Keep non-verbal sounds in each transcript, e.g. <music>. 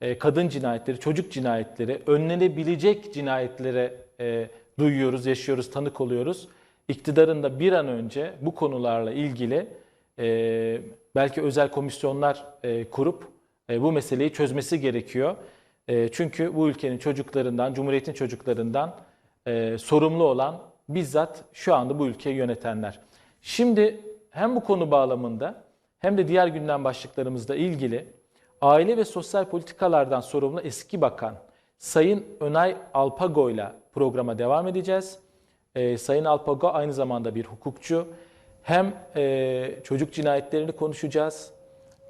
e, kadın cinayetleri, çocuk cinayetleri, önlenebilecek cinayetlere e, duyuyoruz, yaşıyoruz, tanık oluyoruz. İktidarın da bir an önce bu konularla ilgili e, belki özel komisyonlar kurup bu meseleyi çözmesi gerekiyor. Çünkü bu ülkenin çocuklarından, Cumhuriyet'in çocuklarından sorumlu olan bizzat şu anda bu ülkeyi yönetenler. Şimdi hem bu konu bağlamında hem de diğer gündem başlıklarımızla ilgili Aile ve Sosyal Politikalardan sorumlu eski bakan Sayın Önay Alpago ile programa devam edeceğiz. Ee, Sayın Alpago aynı zamanda bir hukukçu. Hem e, çocuk cinayetlerini konuşacağız,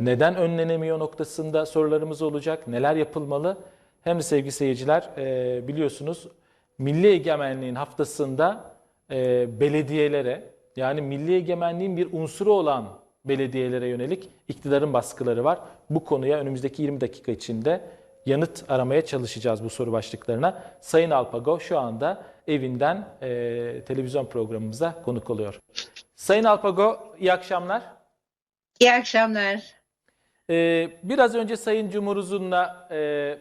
neden önlenemiyor noktasında sorularımız olacak, neler yapılmalı. Hem de sevgili seyirciler e, biliyorsunuz Milli Egemenliğin haftasında e, belediyelere yani milli egemenliğin bir unsuru olan belediyelere yönelik iktidarın baskıları var. Bu konuya önümüzdeki 20 dakika içinde yanıt aramaya çalışacağız bu soru başlıklarına. Sayın Alpago şu anda evinden e, televizyon programımıza konuk oluyor. Sayın Alpago iyi akşamlar. İyi akşamlar. Ee, biraz önce Sayın Cumhuruzun'la e,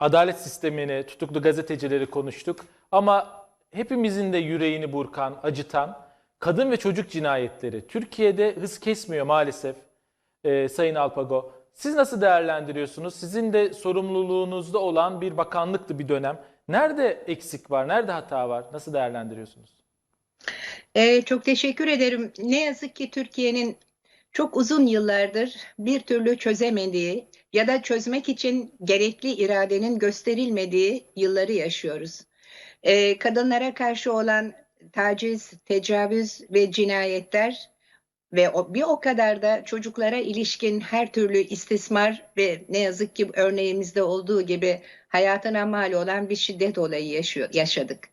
adalet sistemini, tutuklu gazetecileri konuştuk. Ama hepimizin de yüreğini burkan, acıtan kadın ve çocuk cinayetleri Türkiye'de hız kesmiyor maalesef e, Sayın Alpago. Siz nasıl değerlendiriyorsunuz? Sizin de sorumluluğunuzda olan bir bakanlıktı bir dönem. Nerede eksik var, nerede hata var? Nasıl değerlendiriyorsunuz? Ee, çok teşekkür ederim. Ne yazık ki Türkiye'nin çok uzun yıllardır bir türlü çözemediği ya da çözmek için gerekli iradenin gösterilmediği yılları yaşıyoruz. Ee, kadınlara karşı olan taciz, tecavüz ve cinayetler ve o, bir o kadar da çocuklara ilişkin her türlü istismar ve ne yazık ki örneğimizde olduğu gibi hayatına mal olan bir şiddet olayı yaşıyor, yaşadık.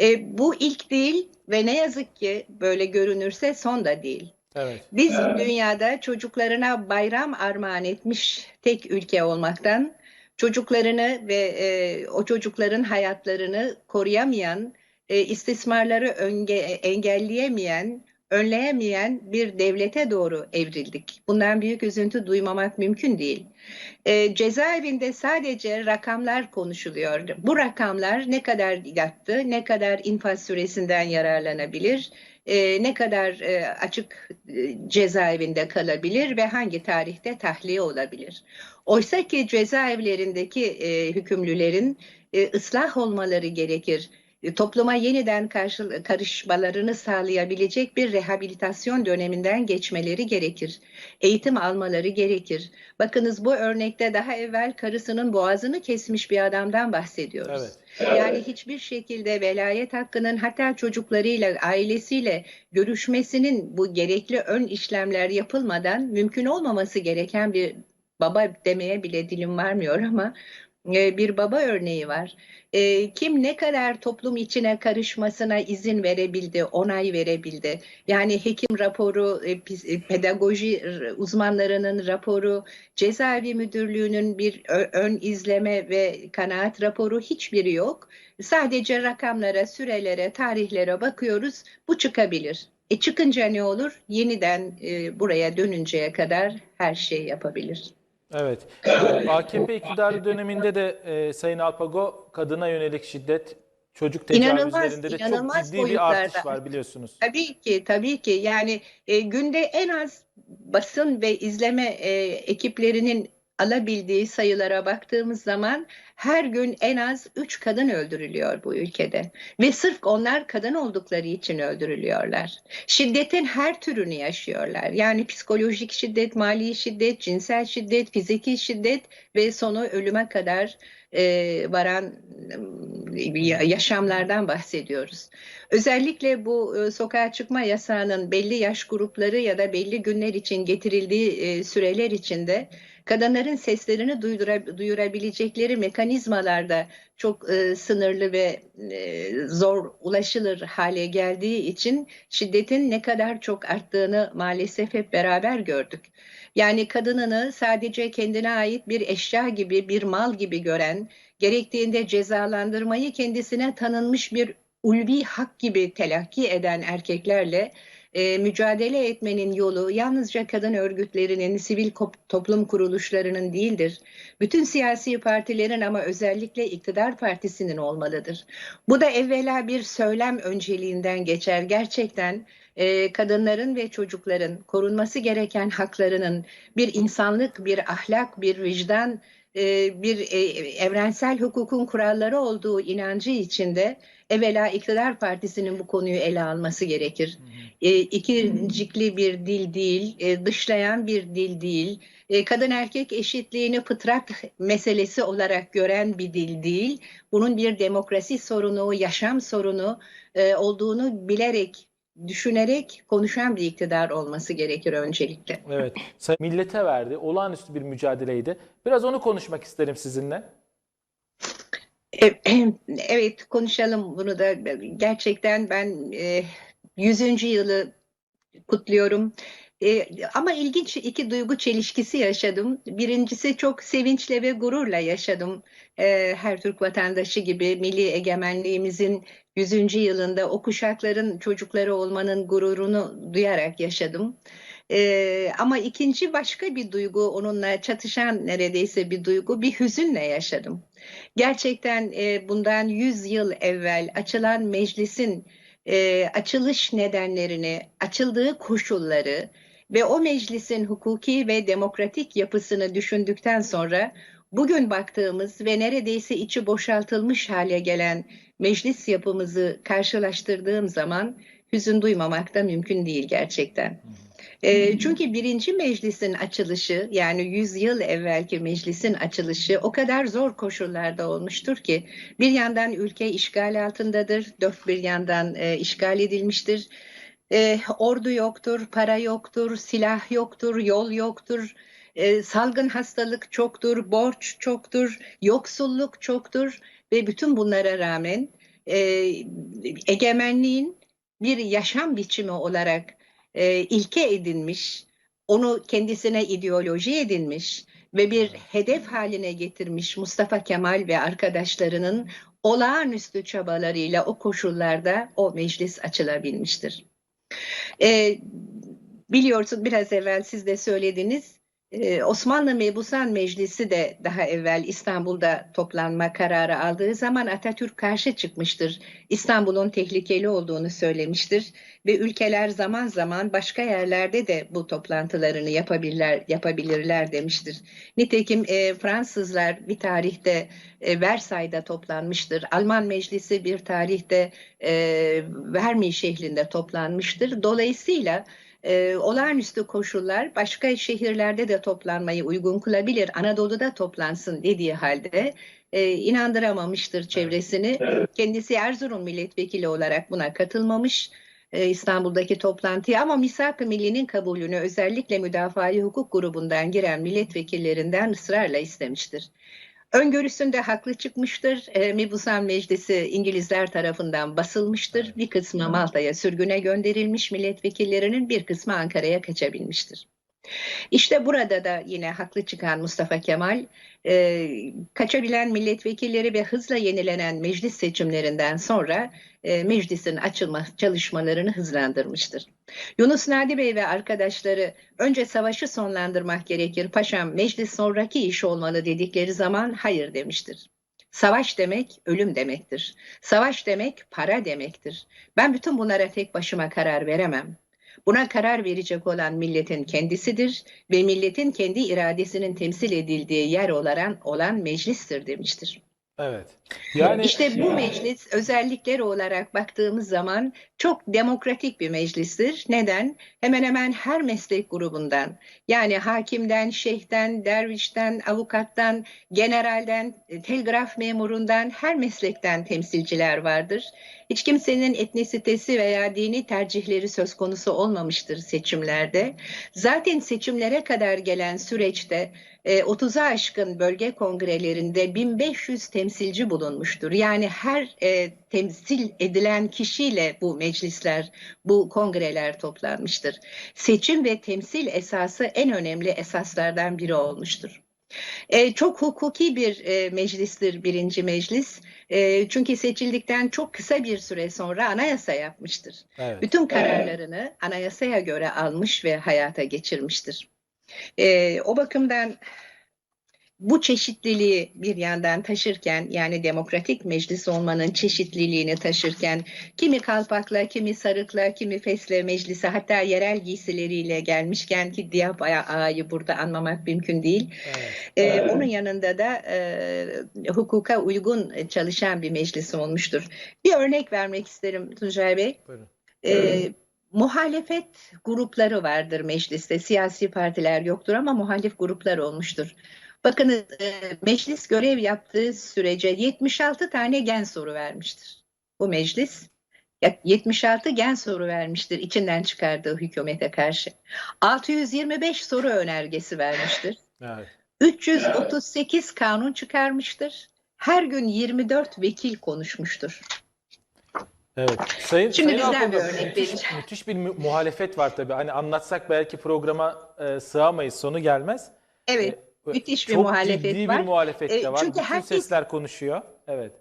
E, bu ilk değil ve ne yazık ki böyle görünürse son da değil. Evet. Biz dünyada çocuklarına bayram armağan etmiş tek ülke olmaktan, çocuklarını ve e, o çocukların hayatlarını koruyamayan, e, istismarları önge, engelleyemeyen, önleyemeyen bir devlete doğru evrildik. Bundan büyük üzüntü duymamak mümkün değil. E, cezaevinde sadece rakamlar konuşuluyor. Bu rakamlar ne kadar yattı, ne kadar infaz süresinden yararlanabilir, e, ne kadar e, açık e, cezaevinde kalabilir ve hangi tarihte tahliye olabilir. Oysa ki cezaevlerindeki e, hükümlülerin e, ıslah olmaları gerekir topluma yeniden karşı, karışmalarını sağlayabilecek bir rehabilitasyon döneminden geçmeleri gerekir. Eğitim almaları gerekir. Bakınız bu örnekte daha evvel karısının boğazını kesmiş bir adamdan bahsediyoruz. Evet. Yani hiçbir şekilde velayet hakkının hatta çocuklarıyla, ailesiyle görüşmesinin bu gerekli ön işlemler yapılmadan mümkün olmaması gereken bir baba demeye bile dilim varmıyor ama e, bir baba örneği var. E, kim ne kadar toplum içine karışmasına izin verebildi, onay verebildi. Yani hekim raporu, e, pedagoji uzmanlarının raporu, cezaevi müdürlüğünün bir ön izleme ve kanaat raporu hiçbiri yok. Sadece rakamlara, sürelere, tarihlere bakıyoruz. Bu çıkabilir. E çıkınca ne olur? Yeniden e, buraya dönünceye kadar her şey yapabilir. Evet. AKP iktidarı döneminde de e, Sayın Alpago kadına yönelik şiddet, çocuk tecavüzlerinde de çok ciddi bir artış var biliyorsunuz. Tabii ki, tabii ki. Yani e, günde en az basın ve izleme e, ekiplerinin alabildiği sayılara baktığımız zaman her gün en az 3 kadın öldürülüyor bu ülkede. Ve sırf onlar kadın oldukları için öldürülüyorlar. Şiddetin her türünü yaşıyorlar. Yani psikolojik şiddet, mali şiddet, cinsel şiddet, fiziki şiddet ve sonu ölüme kadar e, varan e, yaşamlardan bahsediyoruz. Özellikle bu e, sokağa çıkma yasağının belli yaş grupları ya da belli günler için getirildiği e, süreler içinde kadınların seslerini duyura, duyurabilecekleri mekanizmalarda çok e, sınırlı ve e, zor ulaşılır hale geldiği için şiddetin ne kadar çok arttığını maalesef hep beraber gördük. Yani kadınını sadece kendine ait bir eşya gibi, bir mal gibi gören, gerektiğinde cezalandırmayı kendisine tanınmış bir ulvi hak gibi telakki eden erkeklerle e, mücadele etmenin yolu yalnızca kadın örgütlerinin, sivil toplum kuruluşlarının değildir. Bütün siyasi partilerin ama özellikle iktidar partisinin olmalıdır. Bu da evvela bir söylem önceliğinden geçer. Gerçekten e, kadınların ve çocukların korunması gereken haklarının bir insanlık, bir ahlak, bir vicdan, bir e, evrensel hukukun kuralları olduğu inancı içinde evvela iktidar partisinin bu konuyu ele alması gerekir. E, ikincikli bir dil değil, e, dışlayan bir dil değil, e, kadın erkek eşitliğini fıtrat meselesi olarak gören bir dil değil. Bunun bir demokrasi sorunu, yaşam sorunu e, olduğunu bilerek, düşünerek konuşan bir iktidar olması gerekir öncelikle. Evet. Millete verdi. Olağanüstü bir mücadeleydi. Biraz onu konuşmak isterim sizinle. E, <clears throat> Evet konuşalım bunu da gerçekten ben e, 100. yılı kutluyorum. E, ama ilginç iki duygu çelişkisi yaşadım. Birincisi çok sevinçle ve gururla yaşadım. E, her Türk vatandaşı gibi milli egemenliğimizin 100. yılında o kuşakların çocukları olmanın gururunu duyarak yaşadım. E, ama ikinci başka bir duygu onunla çatışan neredeyse bir duygu bir hüzünle yaşadım. Gerçekten e, bundan 100 yıl evvel açılan meclisin e, açılış nedenlerini, açıldığı koşulları ve o meclisin hukuki ve demokratik yapısını düşündükten sonra bugün baktığımız ve neredeyse içi boşaltılmış hale gelen meclis yapımızı karşılaştırdığım zaman hüzün duymamak da mümkün değil gerçekten. E, çünkü birinci meclisin açılışı yani 100 yıl evvelki meclisin açılışı o kadar zor koşullarda olmuştur ki bir yandan ülke işgal altındadır, dört bir yandan e, işgal edilmiştir. E, ordu yoktur, para yoktur, silah yoktur, yol yoktur, e, salgın hastalık çoktur, borç çoktur, yoksulluk çoktur. Ve bütün bunlara rağmen e, egemenliğin bir yaşam biçimi olarak e, ilke edinmiş, onu kendisine ideoloji edinmiş ve bir hedef haline getirmiş Mustafa Kemal ve arkadaşlarının olağanüstü çabalarıyla o koşullarda o meclis açılabilmiştir. E, biliyorsun biraz evvel siz de söylediniz. Ee, Osmanlı Mebusan Meclisi de daha evvel İstanbul'da toplanma kararı aldığı zaman Atatürk karşı çıkmıştır. İstanbul'un tehlikeli olduğunu söylemiştir ve ülkeler zaman zaman başka yerlerde de bu toplantılarını yapabilirler, yapabilirler demiştir. Nitekim e, Fransızlar bir tarihte e, Versay'da toplanmıştır. Alman Meclisi bir tarihte e, Vermi şehrinde toplanmıştır. Dolayısıyla e, olağanüstü koşullar başka şehirlerde de toplanmayı uygun kılabilir. Anadolu'da toplansın dediği halde e, inandıramamıştır çevresini. Kendisi Erzurum milletvekili olarak buna katılmamış. e, İstanbul'daki toplantıya ama Misak-ı Milli'nin kabulünü özellikle müdafaa hukuk grubundan giren milletvekillerinden ısrarla istemiştir. Öngörüsünde haklı çıkmıştır. E, Mebusan Meclisi İngilizler tarafından basılmıştır. Bir kısmı Malta'ya sürgüne gönderilmiş milletvekillerinin bir kısmı Ankara'ya kaçabilmiştir. İşte burada da yine haklı çıkan Mustafa Kemal e, kaçabilen milletvekilleri ve hızla yenilenen meclis seçimlerinden sonra e, meclisin açılma çalışmalarını hızlandırmıştır. Yunus Nadi Bey ve arkadaşları önce savaşı sonlandırmak gerekir paşam meclis sonraki iş olmalı dedikleri zaman hayır demiştir. Savaş demek ölüm demektir. Savaş demek para demektir. Ben bütün bunlara tek başıma karar veremem. Buna karar verecek olan milletin kendisidir ve milletin kendi iradesinin temsil edildiği yer olan, olan meclistir demiştir. Evet. Yani İşte bu meclis özellikleri olarak baktığımız zaman çok demokratik bir meclistir. Neden? Hemen hemen her meslek grubundan yani hakimden, şeyhten, dervişten, avukattan, generalden, e, telgraf memurundan her meslekten temsilciler vardır. Hiç kimsenin etnisitesi veya dini tercihleri söz konusu olmamıştır seçimlerde. Zaten seçimlere kadar gelen süreçte e, 30'a aşkın bölge kongrelerinde 1500 temsilci bulunmuştur. Yani her e, temsil edilen kişiyle bu meclisler, bu kongreler toplanmıştır. Seçim ve temsil esası en önemli esaslardan biri olmuştur. E, çok hukuki bir e, meclistir birinci meclis. E, çünkü seçildikten çok kısa bir süre sonra anayasa yapmıştır. Evet. Bütün kararlarını anayasaya göre almış ve hayata geçirmiştir. E, o bakımdan bu çeşitliliği bir yandan taşırken yani demokratik meclis olmanın çeşitliliğini taşırken kimi kalpakla, kimi sarıkla, kimi fesle meclise hatta yerel giysileriyle gelmişken ki Diyap Ağa'yı burada anmamak mümkün değil. Evet. Ee, onun yanında da e, hukuka uygun çalışan bir meclis olmuştur. Bir örnek vermek isterim Tuncay Bey. Buyurun. Ee, muhalefet grupları vardır mecliste. Siyasi partiler yoktur ama muhalif gruplar olmuştur. Bakın e, meclis görev yaptığı sürece 76 tane gen soru vermiştir. Bu meclis ya- 76 gen soru vermiştir içinden çıkardığı hükümete karşı. 625 soru önergesi vermiştir. Evet. 338 kanun çıkarmıştır. Her gün 24 vekil konuşmuştur. Evet. Sayın, Şimdi Sayın bizden bir örnek müthiş, vereceğim. müthiş bir mu- muhalefet var tabii. Hani anlatsak belki programa e, sığamayız, sonu gelmez. Evet, E, müthiş bir çok muhalefet ciddi var. bir muhalefet E, de var. çünkü Bütün herkes- sesler konuşuyor. Evet.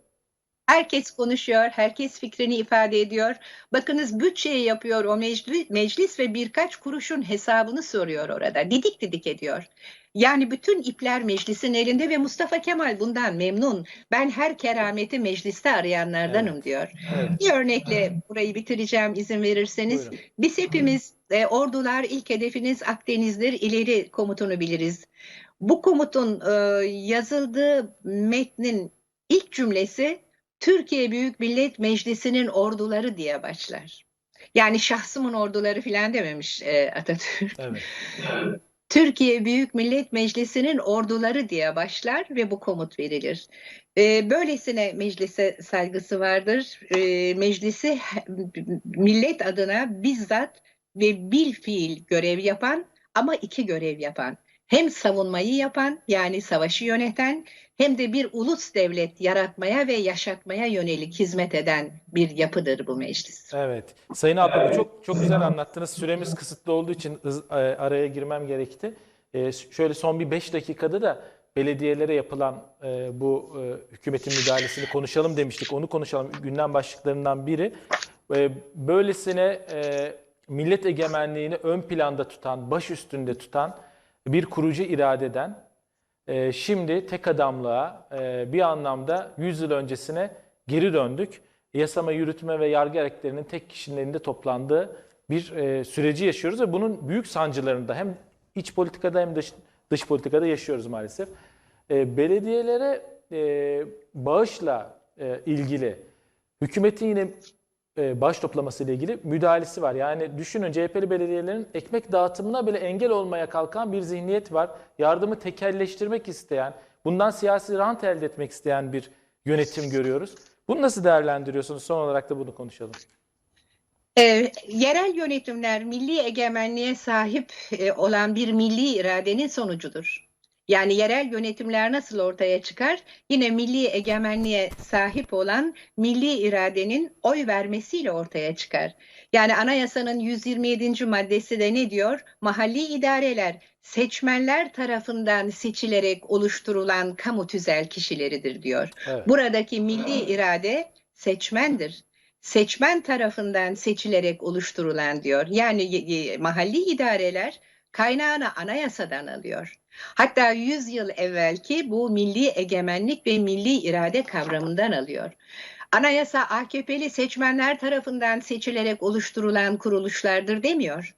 herkes konuşuyor, herkes fikrini ifade ediyor. Bakınız bütçeyi yapıyor o meclis, meclis ve birkaç kuruşun hesabını soruyor orada. Didik didik ediyor. Yani bütün ipler meclisin elinde ve Mustafa Kemal bundan memnun. Ben her kerameti mecliste arayanlardanım Evet. diyor. Evet. Bir örnekle burayı bitireceğim izin verirseniz. Buyurun. Biz hepimiz e, ordular ilk hedefiniz Akdeniz'dir ileri komutunu biliriz. Bu komutun e, yazıldığı metnin ilk cümlesi Türkiye Büyük Millet Meclisi'nin orduları diye başlar. Yani şahsımın orduları filan dememiş e, Atatürk. Evet. Türkiye Büyük Millet Meclisi'nin orduları diye başlar ve bu komut verilir. Ee, böylesine meclise saygısı vardır. Ee, meclisi millet adına bizzat ve bil fiil görev yapan ama iki görev yapan. Hem savunmayı yapan yani savaşı yöneten hem de bir ulus devlet yaratmaya ve yaşatmaya yönelik hizmet eden bir yapıdır bu meclis. Evet. Sayın Alpago çok çok güzel anlattınız. Süremiz kısıtlı olduğu için e, araya girmem gerekti. E, şöyle son bir 5 dakikada da belediyelere yapılan e, bu hükümetin müdahalesini konuşalım demiştik. Onu konuşalım. Gündem başlıklarından biri. Böylesine millet egemenliğini ön planda tutan, baş üstünde tutan bir kurucu iradeden e, şimdi tek adamlığa e, bir anlamda 100 yıl öncesine geri döndük. Yasama, yürütme ve yargı erklerinin tek kişinin elinde toplandığı bir e, süreci yaşıyoruz ve bunun büyük sancılarını da hem iç politikada hem dış, dış politikada yaşıyoruz maalesef. E, belediyelere e, bağışla e, ilgili hükümetin yine e, baş toplaması ile ilgili müdahalesi var. Yani düşünün CHP'li belediyelerin ekmek dağıtımına bile engel olmaya kalkan bir zihniyet var. Yardımı tekelleştirmek isteyen, bundan siyasi rant elde etmek isteyen bir yönetim görüyoruz. Bunu nasıl değerlendiriyorsunuz? Son olarak da bunu konuşalım. Ee, yerel yönetimler milli egemenliğe sahip e, olan bir milli iradenin sonucudur. Yani yerel yönetimler nasıl ortaya çıkar? Yine milli egemenliğe sahip olan milli iradenin oy vermesiyle ortaya çıkar. Yani anayasanın 127. maddesi de ne diyor? Mahalli idareler seçmenler tarafından seçilerek oluşturulan kamu tüzel kişileridir diyor. Evet. Buradaki milli irade seçmendir. Seçmen tarafından seçilerek oluşturulan diyor. Yani mahalli idareler kaynağını anayasadan alıyor. Hatta 100 yıl evvelki bu milli egemenlik ve milli irade kavramından alıyor. Anayasa AKP'li seçmenler tarafından seçilerek oluşturulan kuruluşlardır demiyor.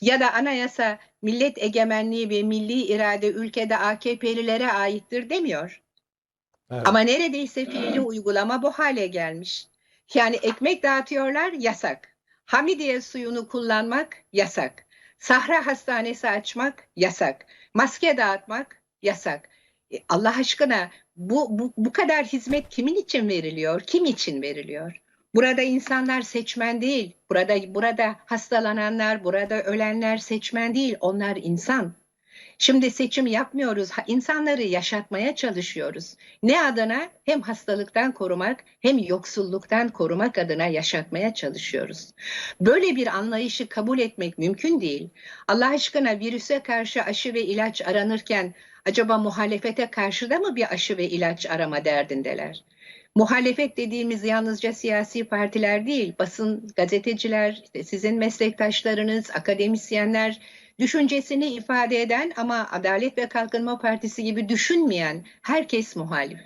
Ya da anayasa millet egemenliği ve milli irade ülkede AKP'lilere aittir demiyor. Evet. Ama neredeyse fiili uygulama bu hale gelmiş. Yani ekmek dağıtıyorlar yasak. Hamidiye suyunu kullanmak yasak. Sahra hastanesi açmak yasak. Maske dağıtmak yasak. E, Allah aşkına bu, bu, bu kadar hizmet kimin için veriliyor? Kim için veriliyor? Burada insanlar seçmen değil. Burada burada hastalananlar, burada ölenler seçmen değil. Onlar insan. Şimdi seçim yapmıyoruz. İnsanları yaşatmaya çalışıyoruz. Ne adına? Hem hastalıktan korumak hem yoksulluktan korumak adına yaşatmaya çalışıyoruz. Böyle bir anlayışı kabul etmek mümkün değil. Allah aşkına virüse karşı aşı ve ilaç aranırken acaba muhalefete karşı da mı bir aşı ve ilaç arama derdindeler? Muhalefet dediğimiz yalnızca siyasi partiler değil, basın, gazeteciler, sizin meslektaşlarınız, akademisyenler, düşüncesini ifade eden ama Adalet ve Kalkınma Partisi gibi düşünmeyen herkes muhalif.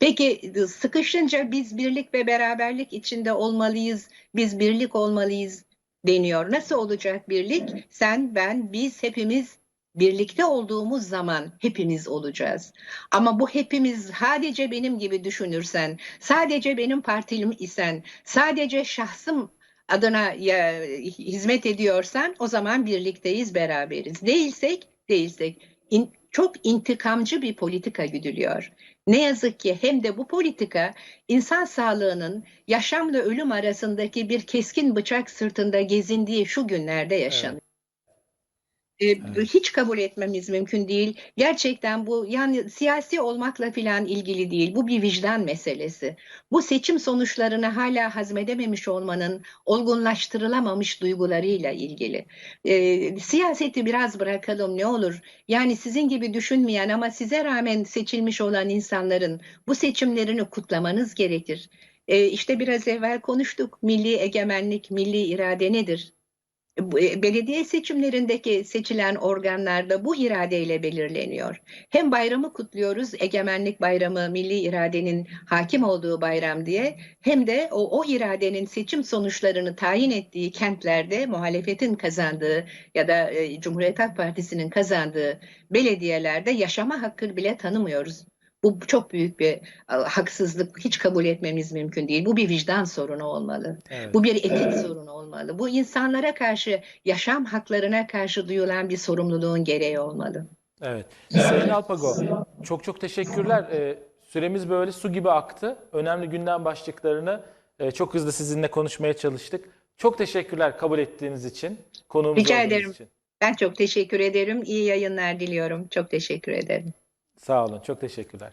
Peki sıkışınca biz birlik ve beraberlik içinde olmalıyız, biz birlik olmalıyız deniyor. Nasıl olacak birlik? Sen, ben, biz hepimiz birlikte olduğumuz zaman hepimiz olacağız. Ama bu hepimiz sadece benim gibi düşünürsen, sadece benim partilim isen, sadece şahsım adına ya, hizmet ediyorsan o zaman birlikteyiz, beraberiz. Değilsek, değilsek in- çok intikamcı bir politika güdülüyor. Ne yazık ki hem de bu politika insan sağlığının yaşamla ölüm arasındaki bir keskin bıçak sırtında gezindiği şu günlerde yaşanıyor. Ee, Evet. Hiç kabul etmemiz mümkün değil. Gerçekten bu yani siyasi olmakla filan ilgili değil. Bu bir vicdan meselesi. Bu seçim sonuçlarını hala hazmedememiş olmanın olgunlaştırılamamış duygularıyla ilgili. Ee, siyaseti biraz bırakalım ne olur. Yani sizin gibi düşünmeyen ama size rağmen seçilmiş olan insanların bu seçimlerini kutlamanız gerekir. Ee, işte biraz evvel konuştuk. Milli egemenlik, milli irade nedir? E, Belediye seçimlerindeki seçilen organlarda bu iradeyle belirleniyor. Hem bayramı kutluyoruz, egemenlik bayramı, milli iradenin hakim olduğu bayram diye, hem de o, o iradenin seçim sonuçlarını tayin ettiği kentlerde muhalefetin kazandığı ya da e, Cumhuriyet Halk Partisi'nin kazandığı belediyelerde yaşama hakkı bile tanımıyoruz. Bu çok büyük bir haksızlık, hiç kabul etmemiz mümkün değil. Bu bir vicdan sorunu olmalı. Evet. Bu bir etik sorun olmalı. Bu insanlara karşı, yaşam haklarına karşı duyulan bir sorumluluğun gereği olmalı. Evet. Sayın Alpago, çok çok teşekkürler. Ee, süremiz böyle su gibi aktı. Önemli gündem başlıklarını e, çok hızlı sizinle konuşmaya çalıştık. Çok teşekkürler kabul ettiğiniz için, konuğumuz Rica olduğunuz ederim. için. Ben çok teşekkür ederim. İyi yayınlar diliyorum. Çok teşekkür ederim. Sağ olun, çok teşekkürler.